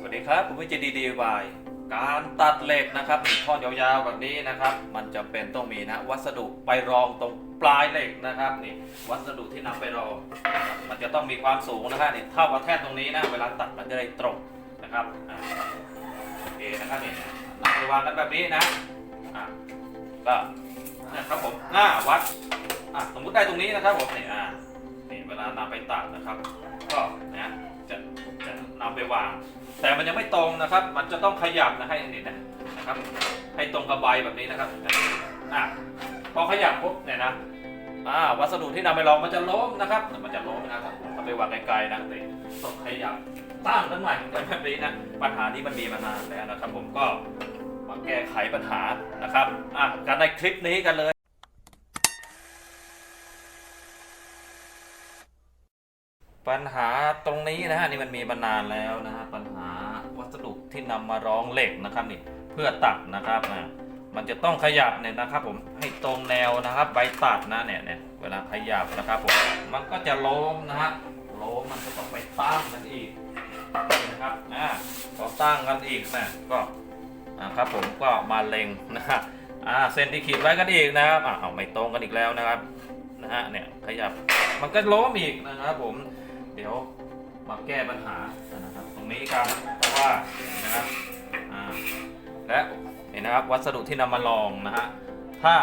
สวัสดีครับผมวิจิตดีดีวายการตัดเหล็กนะครับนี่ท่อนยาวๆแบบนี้นะครับ มันจะเป็นต้องมีนะ วัสดุไปรองตรงปลายเหล็กนะครับนี่วัสดุที่นำไปรอง มันจะต้องมีความสูงนะครับนี่เท่ากับแท่นตรงนี้นะเวลาตัดมันจะได้ตรงนะครับอ่าโอเคนะครับนี่นำไปวางกันแบบนี้นะอะก็นะครับผมหน้าวัดอะสมมุติได้ตรงนี้นะครับผมนี่อ่านี่เวลานำไปตัดนะครับ ก็นะจะจะนำไปวาง แต่มันยังไม่ตรงนะครับ มันจะต้องขยับนะให้นี่นะนะครับ ให้ตรงกับใบแบบนี้นะครับอะพอขยับปุ๊บเนี่ยนะอ่าวัสดุที่นำไปรองมันจะล้มนะครับ มันจะล้มนะครับถ้าไปวางไกลๆนะนี่ต้องขยับตั้งกันใหม่แบบนี้นะปัญหานี้มันมีมานานแล้วนะครับ ผมก็มาแก้ไขปัญหานะครับอะกันในคลิปนี้กันเลยปัญหาตรงนี้นะฮะนี่มันมีมานานแล้วนะฮะปั ดุที่นำมารองเหล็กนะครับนี่เพื่อตัดนะครับนะมันจะต้องขยับเนี่ยนะครับ ผมให้ตรงแนวนะครับ ใบตัดนะเนี่ยเนี่ยเวลาขยับนะครับผมมันก็จะล้มนะฮะล้มมันก็ต้องไปตั้งกันอีกนะครับอ่าพอตั้งกันอีกนะก็นะครับผมก็มาเล็งนะฮะอ่าเส้นที่ขีดไว้กันอีกนะครับอ่าเอาไม่ตรงกันอีกแล้วนะครับนะฮะเนี่ยขยับมันก็ล้มอีกนะครับผมเดี๋ยวมาแก้ปัญหานะครับ ตรงนี้กัน ว่านะครับอ่าและเห็นนะครับวัสดุที่นำมาลองนะฮะถ้า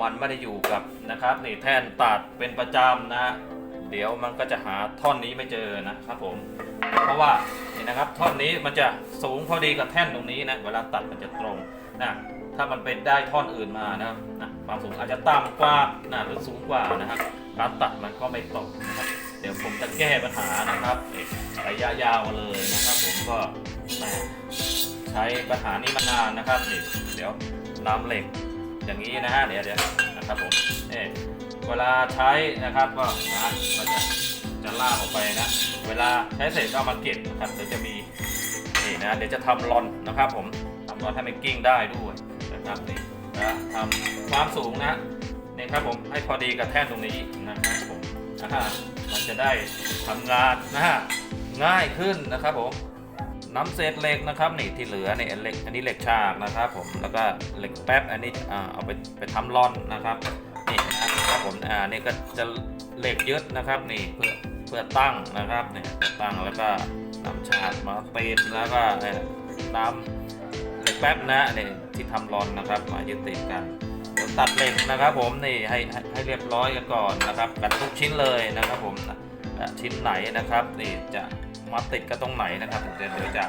มันไม่ได้อยู่กับนะครับนี่แท่นตัดเป็นประจำนะฮะเดี๋ยวมันก็จะหาท่อนนี้ไม่เจอนะครับผม เพราะว่านี่นะครับท่อนนี้มันจะสูงพอดีกับแท่นตรงนี้นะเวลาตัดมันจะตรงนะถ้ามันเป็นได้ท่อนอื่นมานะครับนะความสูงอาจจะต่ำกว่านะหรือสูงกว่านะครับการตัดมันก็ไม่ตรงนะครับ เดี๋ยวผมจะแก้ปัญหานะครับระยะยาวเลยนะครับ ผมก็ใช้ปัญหานี้มานานนะครับเดี๋ยวนำเหล็กอย่างนี้นะฮะเดี๋ยวเดี๋ยวนะครับผมเอ่เวลาใช้นะครับก็นะก็จะจะลากออกไปนะ เวลาใช้เสร็จก็เอามาเก็บนะครับเดี๋ยวจะมีนี่นะเดี๋ยวจะทำรอนนะครับ ผมทำรอนให้มันกิ้งได้ด้วยนะครับนี่นะทำความสูงนะนี่ครับผมให้พอดีกับแท่นตรงนี้นะครับผม นะฮะมันจะได้ทำงานนะฮะง่ายขึ้นนะครับผมน้ำเศษเหล็กนะครับนี่ที่เหลือนี่เหล็กอันนี้เหล็กฉากนะครับผมแล้วก็เหล็กแป๊บอันนี้อ่าเอาไปไปทำร่อนนะครับนี่นะครับผมอ่านี่ก็จะเหล็กยึดนะครับนี่เพื่อเพื่อตั้งนะครับเนี่ยตั้งแล้วก็น้ำฉากมาตีนแล้วก็น้ำเหล็กแป๊บนะนี่ที่ทำร่อนนะครับมายึดติดกัน ตัดเหล็กนะครับผมนี่ให้ให้ให้เรียบร้อยกันก่อนนะครับกันทุกชิ้นเลยนะครับผมนะอะชิ้นไหนนะครับนี่จะมาติดกันตรงไหนนะครับเดี๋ยวเดี๋ยวจะ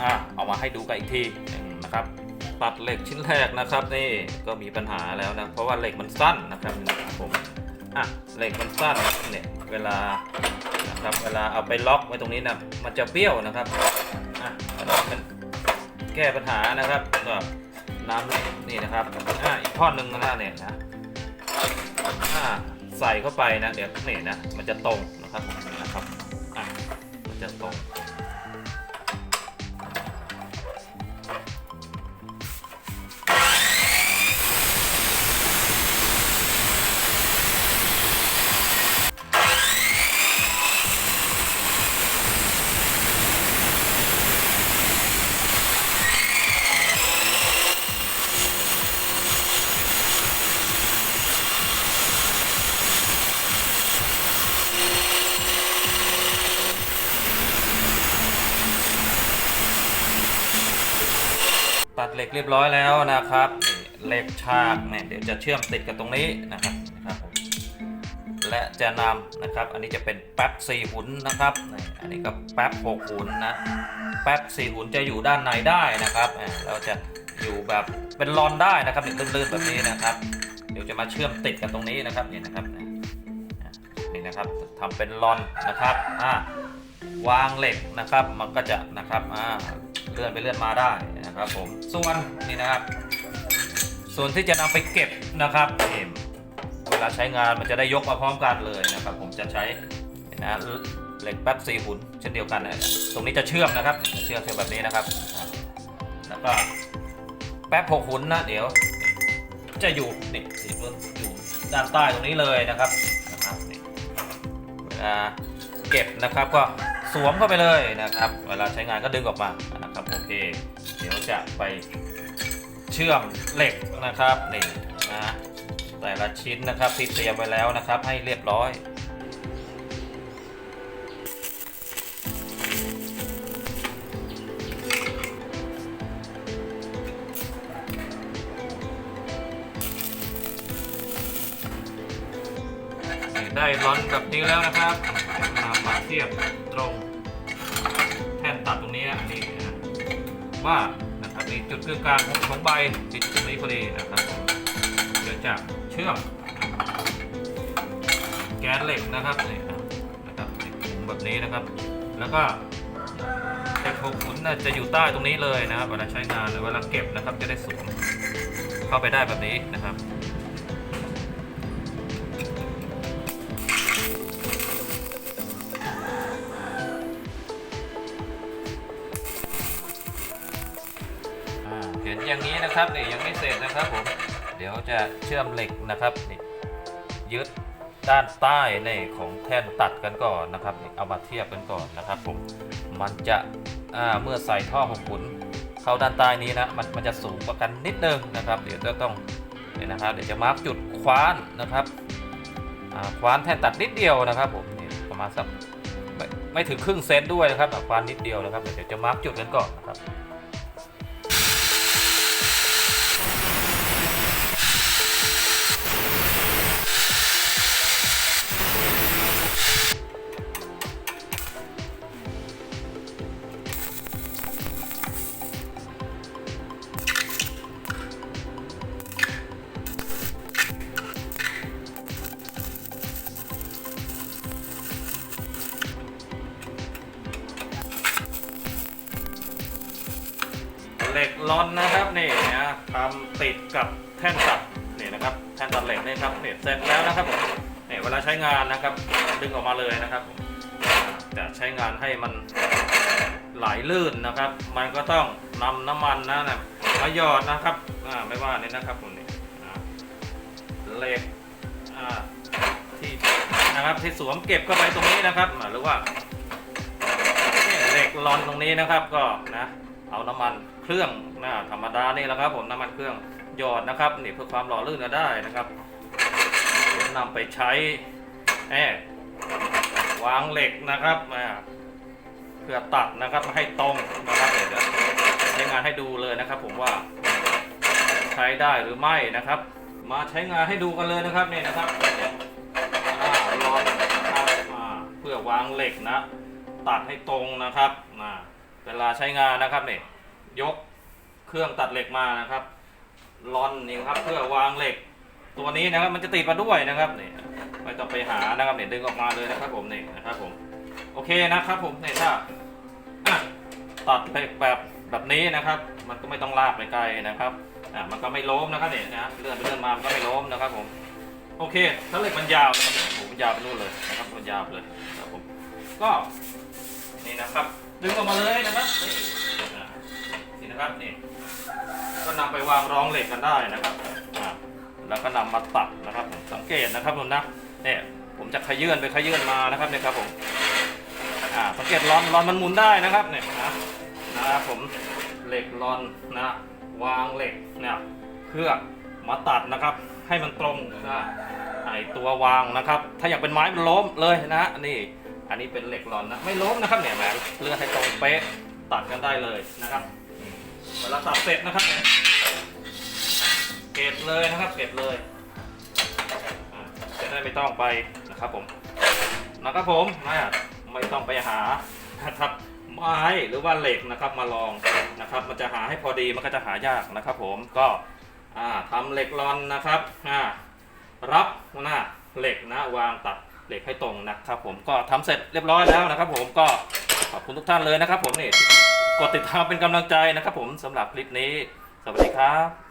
อะเอามาให้ดูกันอีกทีนะครับตัดเหล็กชิ้นแรกนะครับนี่ก็มีปัญหาแล้วนะเพราะว่าเหล็กมันสั้นนะครับผมอะเหล็กมันสั้นเนี่ยเวลานะครับเวลาเอาไปล็อกไว้ตรงนี้นะมันจะเปรี้ยวนะครับ แก้ปัญหานะครับก็น้ำนี่นะครับอ่าอีกท่อนหนึ่งนะเนี่ยนะอ่าใส่เข้าไปนะเดี๋ยวนี่นะมันจะตรงนะครับผมนะครับอ่ามันจะตรง ดเหล็กเรียบร้อยแล้วนะครับเหล็กฉากเนี่ยเดี๋ยวจะเชื่อมติดกับตรงนี้นะครับนะครับและจะนำนะครับ อันนี้จะเป็นแป๊บสี่หุ่นนะครับ อันนี้ก็แป๊บหกหุ่นนะแป๊บสี่หุ่นจะอยู่ด้านในได้นะครับ เราจะอยู่แบบเป็นรอนได้นะครับลื่นๆแบบนี้นะครับ เดี๋ยวจะมาเชื่อมติดกันตรงนี้นะครับนี่นะครับนี่นี่นะครับทำเป็นรอนนะครับอ่า วางเหล็กนะครับ มันก็จะนะครับอ่าเลื่อนไปเลื่อนมาได้นะครับผมส่วนนี่นะครับ ส่วนที่จะนำไปเก็บนะครับนี่เวลาใช้งานมันจะได้ยกมาพร้อมกันเลยนะครับ ผมจะใช้นะเหล็กแป๊บสี่หุ่นเช่นเดียวกันนะตรงนี้จะเชื่อมนะครับเชื่อมเชื่อมแบบนี้นะครับ แล้วก็แป๊บหกหุ่นนะเดี๋ยว จะอยู่นี่สีเพิ่มอยู่ด้านใต้ตรงนี้เลยนะครับนะครับเวลาเก็บนะครับก็ สวมเข้าไปเลยนะครับ เวลาใช้งานก็ดึงออกมานะครับโอเค เดี๋ยวจะไปเชื่อมเหล็กนะครับนี่นะแต่ละชิ้นนะครับที่เตรียมไว้แล้วนะครับ ให้เรียบร้อยได้ร้อนแบบนี้แล้วนะครับนำมา เทียบตรงแท่นตัดตรงนี้นะนี่นะว่านะครับมีจุดกึ่งกลางของของใบติดตรงนี้พอดีนะครับเดี๋ยวจะเชื่อมแกนเหล็กนะครับนี่นะครับติดถุงแบบนี้นะครับ แล้วก็เหล็กหกขุนน่ะจะอยู่ใต้ตรงนี้เลยนะครับเวลาใช้งานหรือเวลาเก็บนะครับจะได้สวมเข้าไปได้แบบนี้นะครับ นอย่างนี้นะครับนี่ยังไม่เสร็จนะครับผมเดี๋ยวจะเชื่อมเหล็กนะครับนี่ยึดด้านใต้ในของแท่นตัดกันก่อนนะครับนี่เอามาเทียบกันก่อนนะครับผมมันจะอ่าเมื่อใส่ท่อหกขุนเข้าด้านใต้นี้นะมันมันจะสูงกว่ากันนิดนึงนะครับ เดี๋ยวจะต้องเนี่ยนะครับ เดี๋ยวจะมาร์กจุดคว้านนะครับคว้านแท่นตัดนิดเดียวนะครับผมประมาณสักไม่ถึงครึ่งเซนด้วยนะครับคว้านนิดเดียวนะครับเดี๋ยวจะมาร์กจุดกันก่อนนะครับ ล็กลอนนะครับนี่นะทำติดกับแท่นตัดนี่นะครับแท่นตัดเหล็กนี่ครับนี่เสร็จแล้วนะครับผมนี่เวลาใช้งานนะครับ ดึงออกมาเลยนะครับ จะใช้งานให้มันไหลลื่นนะครับ มันก็ต้องนำน้ำมันนะนะมาหยอดนะครับอ่าไม่ว่านี่นะครับผมนี่นะเหล็กอ่าที่นะครับที่สวมเก็บเข้าไปตรงนี้นะครับหรือว่าเหล็กลอนตรงนี้นะครับก็นะ เอาน้ำมันเครื่องนะธรรมดานี่แหละครับ ผมน้ำมันเครื่องหยอดนะครับนี่เพื่อความหล่อลื่นก็ได้นะครับเดี๋ยวนำไปใช้แอบวางเหล็กนะครับเพื่อตัดนะครับให้ตรงนะครับเดี๋ยวใช้งานให้ดูเลยนะครับ ผมว่าใช้ได้หรือไม่นะครับ มาใช้งานให้ดูกันเลยนะครับนี่นะครับอ่าลอนนะครับอ่าเพื่อวางเหล็กนะ ตัดให้ตรงนะครับนะ เวลาใช้งานนะครับเนี่ยยกเครื่องตัดเหล็กมานะครับลอนนี่ครับเพื่อวางเหล็ก ตัวนี้นะครับมันจะติดมาด้วยนะครับเนี่ยไม่ต้องไปหานะครับเนี่ยดึงออกมาเลยนะครับผมเนี่ยนะครับผมโอเคนะครับผมเนี่ยถ้าตัดเหล็กแบบแบบนี้นะครับ มันก็ไม่ต้องลากไปไกลนะครับอะมันก็ไม่ล้มนะครับเนี่ยนะเลื่อนไปเลื่อนมามันก็ไม่ล้มนะครับผมโอเค ถ้าเหล็กมันยาวนะครับโอ้โหมันยาวไปนู่นเลยนะครับมันยาวเลยนะครับผมก็นี่นะครับ ดึงออกมาเลยนะครับนี่นะครับนี่ก็นำไปวางรองเหล็กกันได้นะครับแล้วก็นำมาตัดนะครับผมสังเกตนะครับผมนะเนี่ยผมจะขยื่นไปขยื่นมานะครับเนี่ยครับผมอ่าสังเกตรอนรอนมันหมุนได้นะครับเนี่ยนะนะครับผมเหล็กรอนนะวางเหล็กเนี่ยเพื่อมาตัดนะครับ ให้มันตรงนะไอตัววางนะครับ ถ้าอยากเป็นไม้มันล้มเลยนะนี่ อันนี้เป็นเหล็กหลอนนะไม่ล้มนะครับเนี่ยแหมเลือกให้ตรงเป๊ะตัดกันได้เลยนะครับเวลาตัดเสร็จนะครับเก็บเลยนะครับเก็บเลยจะได้ไม่ต้องไปนะครับผมนะครับผมไม่ไม่ต้องไปหานะครับไม้หรือว่าเหล็กนะครับมาลองนะครับ มันจะหาให้พอดีมันก็จะหายากนะครับ ผมก็อ่าทำเหล็กลอนนะครับรับหน้าเหล็กนะวางตัด เหล็กให้ตรงนะครับผมก็ทำเสร็จเรียบร้อยแล้วนะครับ ผมก็ขอบคุณทุกท่านเลยนะครับ ผมนี่กดติดตามเป็นกำลังใจนะครับ ผมสำหรับคลิปนี้ สวัสดีครับ